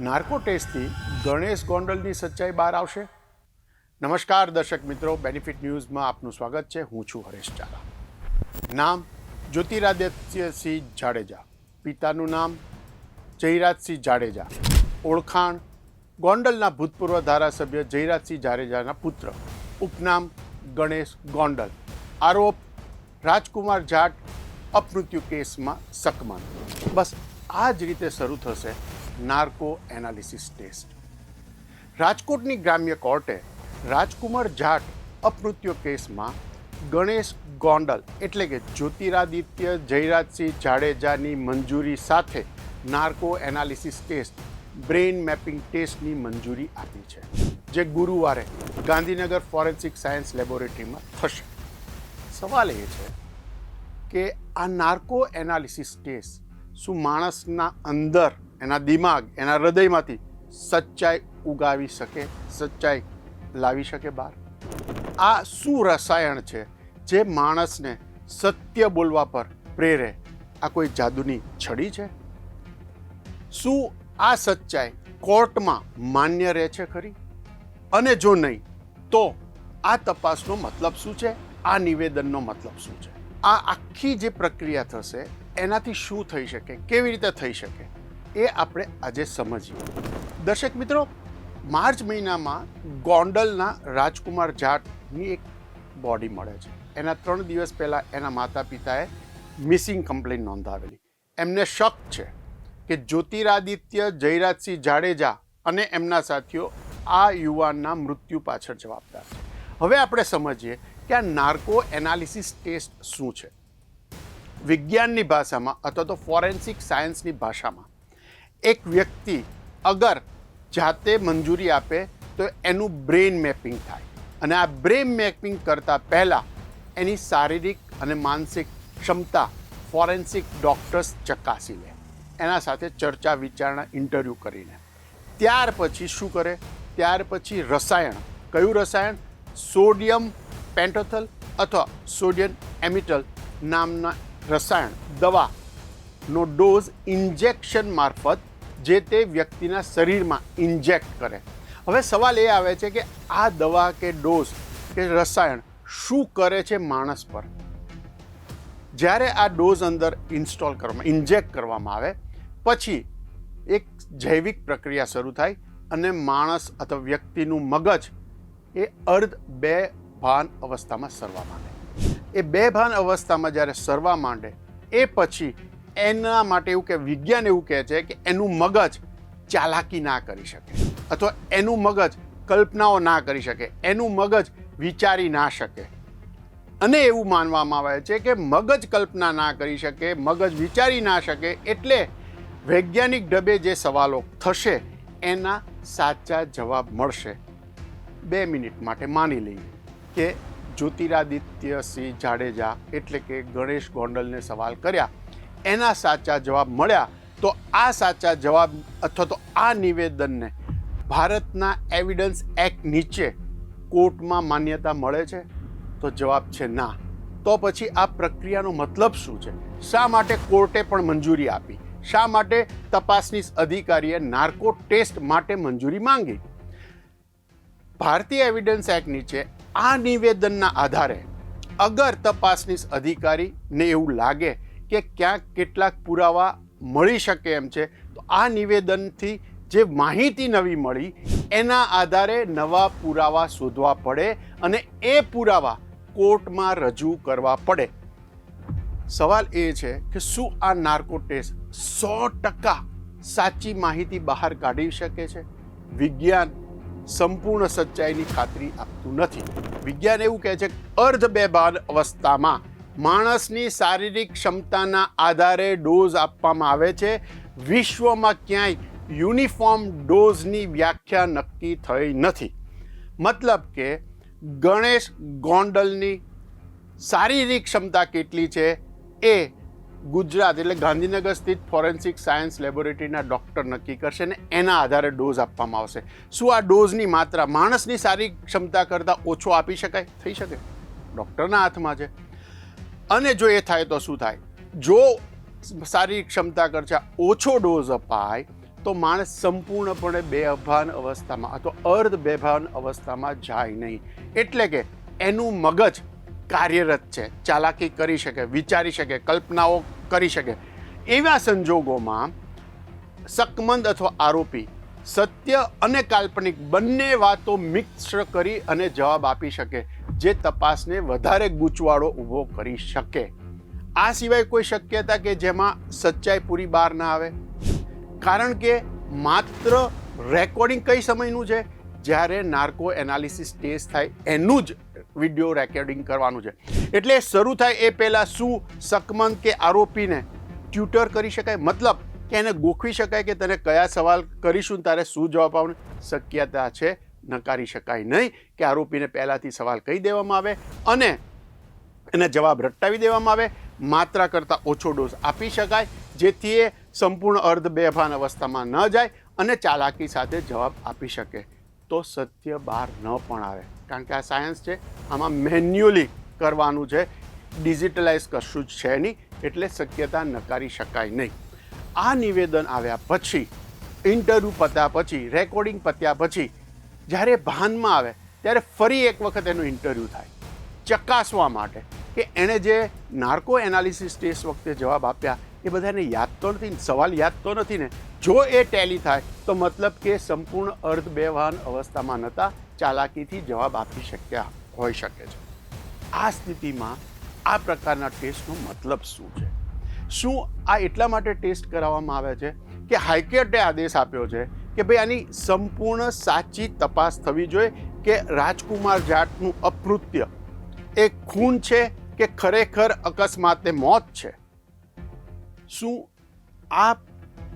Narco ટેસ્ટથી Ganesh ગોંડલની સચ્ચાઈ બહાર આવશે? નમસ્કાર, દર્શક મિત્રો. બેનિફિટ ન્યૂઝમાં આપનું સ્વાગત છે. હું છું હરેશ ચારા નામ જ્યોતિરાદિત્યસિંહ જાડેજા. પિતાનું નામ જયરાજસિંહ જાડેજા. ઓળખાણ ગોંડલના ભૂતપૂર્વ ધારાસભ્ય જયરાજસિંહ જાડેજાના પુત્ર. ઉપનામ ગણેશ ગોંડલ. આરોપ, રાજકુમાર જાટ અપમૃત્યુ કેસમાં સકમન. બસ, આ જ રીતે શરૂ થશે નાર્કો એનાલિસિસ ટેસ્ટ રાજકોટની ગ્રામ્ય કોર્ટે રાજકુમાર જાટ અપમૃત્યુ કેસમાં ગણેશ ગોંડલ, એટલે કે જ્યોતિરાદિત્ય જયરાજસિંહ જાડેજાની મંજૂરી સાથે narco analysis test brain mapping ટેસ્ટની મંજૂરી આપી છે, જે ગુરુવારે ગાંધીનગર ફોરેન્સિક સાયન્સ લેબોરેટરીમાં થશે. સવાલ એ છે કે આ નાર્કો એનાલિસિસ ટેસ્ટ શું માણસના અંદર એના દિમાગ, એના હૃદયમાંથી સચ્ચાઈ ઉગાવી શકે, સચ્ચાઈ લાવી શકે બહાર. આ શું રસાયણ છે જે માણસને સત્ય બોલવા પર પ્રેરે? આ કોઈ જાદુની છડી છે? શું આ સચ્ચાઈ કોર્ટમાં માન્ય રહે છે ખરી? અને જો નહીં, તો આ તપાસનો મતલબ શું છે? આ નિવેદનનો મતલબ શું છે? આ આખી જે પ્રક્રિયા થશે, એનાથી શું થઈ શકે? કેવી રીતે થઈ શકે? એ આપણે આજે સમજીએ. દર્શક મિત્રો, માર્ચ મહિનામાં ગોંડલના રાજકુમાર જાટની એક બોડી મળે છે. એના ત્રણ દિવસ પહેલાં એના માતા પિતાએ મિસિંગ કમ્પ્લેન નોંધાવેલી. એમને શક છે કે જ્યોતિરાદિત્ય, જયરાજસિંહ જાડેજા અને એમના સાથીઓ આ યુવાનના મૃત્યુ પાછળ જવાબદાર છે. હવે આપણે સમજીએ કે આ નાર્કો એનાલિસિસ ટેસ્ટ શું છે. વિજ્ઞાનની ભાષામાં અથવા તો ફોરેન્સિક સાયન્સની ભાષામાં એક વ્યક્તિ અગર જાતે મંજૂરી આપે તો એનું બ્રેઇન મેપિંગ થાય. અને આ બ્રેઇન મેપિંગ કરતાં પહેલાં એની શારીરિક અને માનસિક ક્ષમતા ફોરેન્સિક ડૉક્ટર્સ ચકાસી લે. એના સાથે ચર્ચા વિચારણા ઇન્ટરવ્યૂ કરીને ત્યાર પછી શું કરે? ત્યાર પછી રસાયણ. કયું રસાયણ? સોડિયમ પેન્ટોથલ અથવા સોડિયમ એમિટલ નામના રસાયણ દવાનો ડોઝ ઇન્જેક્શન મારફત જે તે વ્યક્તિના શરીરમાં ઇન્જેક્ટ કરે. હવે સવાલ એ આવે છે કે આ દવા કે ડોઝ કે રસાયણ શું કરે છે માણસ પર? જ્યારે આ ડોઝ અંદર ઇન્સ્ટોલ કરવામાં, ઇન્જેક્ટ કરવામાં આવે, પછી એક જૈવિક પ્રક્રિયા શરૂ થાય અને માણસ અથવા વ્યક્તિનું મગજ એ અર્ધ બે ભાન અવસ્થામાં સરવા માંડે. એ બે ભાન અવસ્થામાં જ્યારે સરવા માંડે, એ પછી એના માટે એવું કે વિજ્ઞાન એવું કહે છે કે એનું મગજ ચાલાકી ના કરી શકે. અથવા એનું મગજ કલ્પનાઓ ના કરી શકે. એનું મગજ વિચારી ના શકે. અને એવું માનવામાં આવે છે કે મગજ કલ્પના ના કરી શકે, મગજ વિચારી ના શકે એટલે વૈજ્ઞાનિક ઢબે જે સવાલો થશે એના સાચા જવાબ મળશે. બે મિનિટ માટે માની લઈએ કે જ્યોતિરાદિત્યસિંહ જાડેજા એટલે કે ગણેશ ગોંડલને સવાલ કર્યા. એના સાચા જવાબ મળ્યા, તો આ સાચા જવાબ અથવા તો આ નિવેદનને ભારતના એવિડન્સ એક્ટ નીચે કોર્ટમાં માન્યતા મળે છે? તો જવાબ છે ના. તો પછી આ પ્રક્રિયાનો મતલબ શું છે? શા માટે કોર્ટે પણ મંજૂરી આપી? શા માટે તપાસની અધિકારીએ નાર્કો ટેસ્ટ માટે મંજૂરી માંગી? ભારતીય એવિડન્સ એક્ટ નીચે આ નિવેદનના આધારે અગર તપાસનીસ અધિકારીને એવું લાગે કે ક્યાંક કેટલાક પુરાવા મળી શકે એમ છે. તો આ નિવેદનથી જે માહિતી નવી મળી, એના આધારે નવા પુરાવા શોધવા પડે અને એ પુરાવા કોર્ટમાં રજૂ કરવા પડે. સવાલ એ છે કે શું આ નાર્કો ટેસ્ટ સો ટકા સાચી માહિતી બહાર કાઢી શકે છે? વિજ્ઞાન સંપૂર્ણ સચ્ચાઈની ખાતરી આપતું નથી. વિજ્ઞાન એવું કહે છે અર્ધ બેભાન અવસ્થામાં માણસની શારીરિક ક્ષમતાના આધારે ડોઝ આપવામાં આવે છે. વિશ્વમાં ક્યાંય યુનિફોર્મ ડોઝની વ્યાખ્યા નક્કી થઈ નથી. મતલબ કે ગણેશ ગોંડલની શારીરિક ક્ષમતા કેટલી છે એ ગુજરાત એટલે ગાંધીનગર સ્થિત ફોરેન્સિક સાયન્સ લેબોરેટરીના ડૉક્ટર નક્કી કરશે ને એના આધારે ડોઝ આપવામાં આવશે. શું આ ડોઝની માત્રા માણસની શારીરિક ક્ષમતા કરતાં ઓછો આપી શકાય? થઈ શકે. ડૉક્ટરના હાથમાં છે. અને જો એ થાય તો શું થાય? જો શારીરિક ક્ષમતા કરતાં ઓછો ડોઝ અપાય, તો માણસ સંપૂર્ણપણે બેભાન અવસ્થામાં અથવા અર્ધ બેભાન અવસ્થામાં જાય નહીં. એટલે કે એનું મગજ કાર્યરત છે, ચાલાકી કરી શકે, વિચારી શકે, કલ્પનાઓ કરી શકે. એવા સંજોગોમાં શકમંદ અથવા આરોપી સત્ય અને કાલ્પનિક બંને વાતો મિક્સ કરી અને જવાબ આપી શકે. જે તપાસને વધારે ગૂંચવાડો ઊભો કરી શકે. આ સિવાય કોઈ શક્યતા કે જેમાં સચ્ચાઈ પૂરી બહાર ના આવે? કારણ કે માત્ર રેકોર્ડિંગ કઈ સમયનું છે? જ્યારે નાર્કો એનાલિસિસ ટેસ્ટ થાય, એનું જ વીડિયો રેકોર્ડિંગ કરવાનું છે. એટલે શરૂ થાય એ પહેલાં શું શકમંદ કે આરોપીને ટ્યુટર કરી શકાય? મતલબ કે એને ગોખવી શકાય કે તને કયા સવાલ કરીશું તારે શું જવાબ આવવાનું? શક્યતા છે. નકારી શકાય નહીં કે આરોપીને પહેલાંથી સવાલ કહી દેવામાં આવે અને એને જવાબ રટાવી દેવામાં આવે. માત્રા કરતાં ઓછો ડોઝ આપી શકાય, જેથી એ સંપૂર્ણ અર્ધ બેભાન અવસ્થામાં ન જાય અને ચાલાકી સાથે જવાબ આપી શકે. તો સત્ય બહાર ન પણ આવે. કારણ કે આ સાયન્સ છે, આમાં મેન્યુઅલી કરવાનું છે, ડિજિટલાઇઝ કશું જ છે નહીં, એટલે શક્યતા નકારી શકાય નહીં. આ નિવેદન આવ્યા પછી, ઇન્ટરવ્યૂ પત્યા પછી, રેકોર્ડિંગ પત્યા પછી જ્યારે ભાનમાં આવે, ત્યારે ફરી એક વખત એનું ઇન્ટરવ્યૂ થાય. ચકાસવા માટે કે એણે જે નાર્કો એનાલિસિસ ટેસ્ટ વખતે જવાબ આપ્યા, એ બધાને યાદ તો નથી, સવાલ યાદ તો નથી ને. જો એ ટેલી થાય, તો મતલબ કે સંપૂર્ણ અર્ધ બેવાન અવસ્થામાં નહોતા ચાલાકીથી જવાબ આપી શક્યા, હોઈ શકે છે. આ સ્થિતિમાં આ પ્રકારના ટેસ્ટનો મતલબ શું છે? શું આ એટલા માટે ટેસ્ટ કરાવવામાં આવે છે કે હાઈકોર્ટે આદેશ આપ્યો છે કે ભાઈ આની સંપૂર્ણ સાચી તપાસ થવી જોઈએ કે રાજકુમાર જાટનું અપૃત્ય એ ખૂન છે કે ખરેખર અકસ્માતે મોત છે? શું આ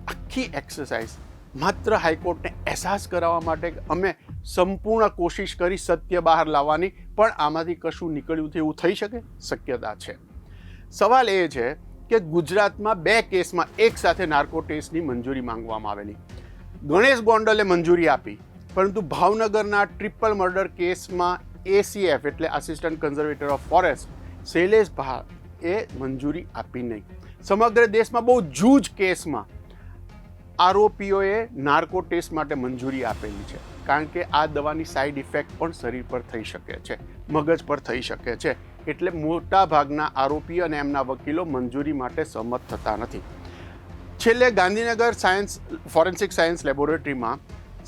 આખી એક્સરસાઇઝ માત્ર હાઈકોર્ટને અહેસાસ કરાવવા માટે અમે સંપૂર્ણ કોશિશ કરી સત્ય બહાર લાવવાની પણ આમાંથી કશું નીકળ્યું તેવું થઈ શકે? શક્યતા છે. સવાલ એ છે કે ગુજરાતમાં બે કેસમાં એક સાથે નાર્કો ટેસ્ટની મંજૂરી માંગવામાં આવેલી. ગણેશ ગોંડલે મંજૂરી આપી, પરંતુ ભાવનગરના ટ્રિપલ મર્ડર કેસમાં એસીએફ એટલે assistant conservator of forest Shailesh ભા એ મંજૂરી આપી નહીં. સમગ્ર દેશમાં બહુ જૂજ કેસમાં આરોપીઓએ નાર્કો ટેસ્ટ માટે મંજૂરી આપેલી છે, કારણ કે આ દવાની સાઈડ ઇફેક્ટ પણ શરીર પર થઈ શકે છે, મગજ પર થઈ શકે છે, એટલે મોટા ભાગના આરોપી અને એમના વકીલો મંજૂરી માટે સહમત થતા નથી. છેલ્લે ગાંધીનગર સાયન્સ, ફોરેન્સિક સાયન્સ લેબોરેટરીમાં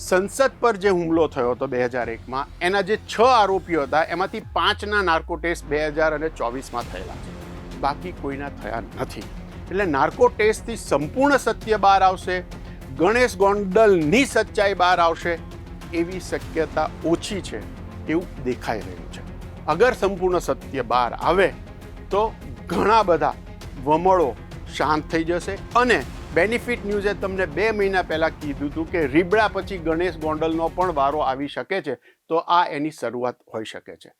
સંસદ પર જે હુમલો થયો હતો બે હજાર એકમાં, એના જે છ આરોપીઓ હતા, એમાંથી પાંચના નાર્કો ટેસ્ટ બે હજાર અને ચોવીસમાં થયેલા છે. બાકી કોઈના થયા નથી. એટલે નાર્કો ટેસ્ટથી સંપૂર્ણ સત્ય બહાર આવશે, ગણેશ ગોંડલની સચ્ચાઈ બહાર આવશે, એવી શક્યતા ઓછી છે એવું દેખાઈ રહ્યું છે. અગર સંપૂર્ણ સત્ય બહાર આવે, તો ઘણા બધા વમળો શાંત થઈ જશે અને બેનિફિટ ન્યૂઝે તમને બે મહિના પહેલાં કીધું હતું કે રીબડા પછી ગણેશ ગોંડલનો પણ વારો આવી શકે છે. તો આ એની શરૂઆત હોઈ શકે છે.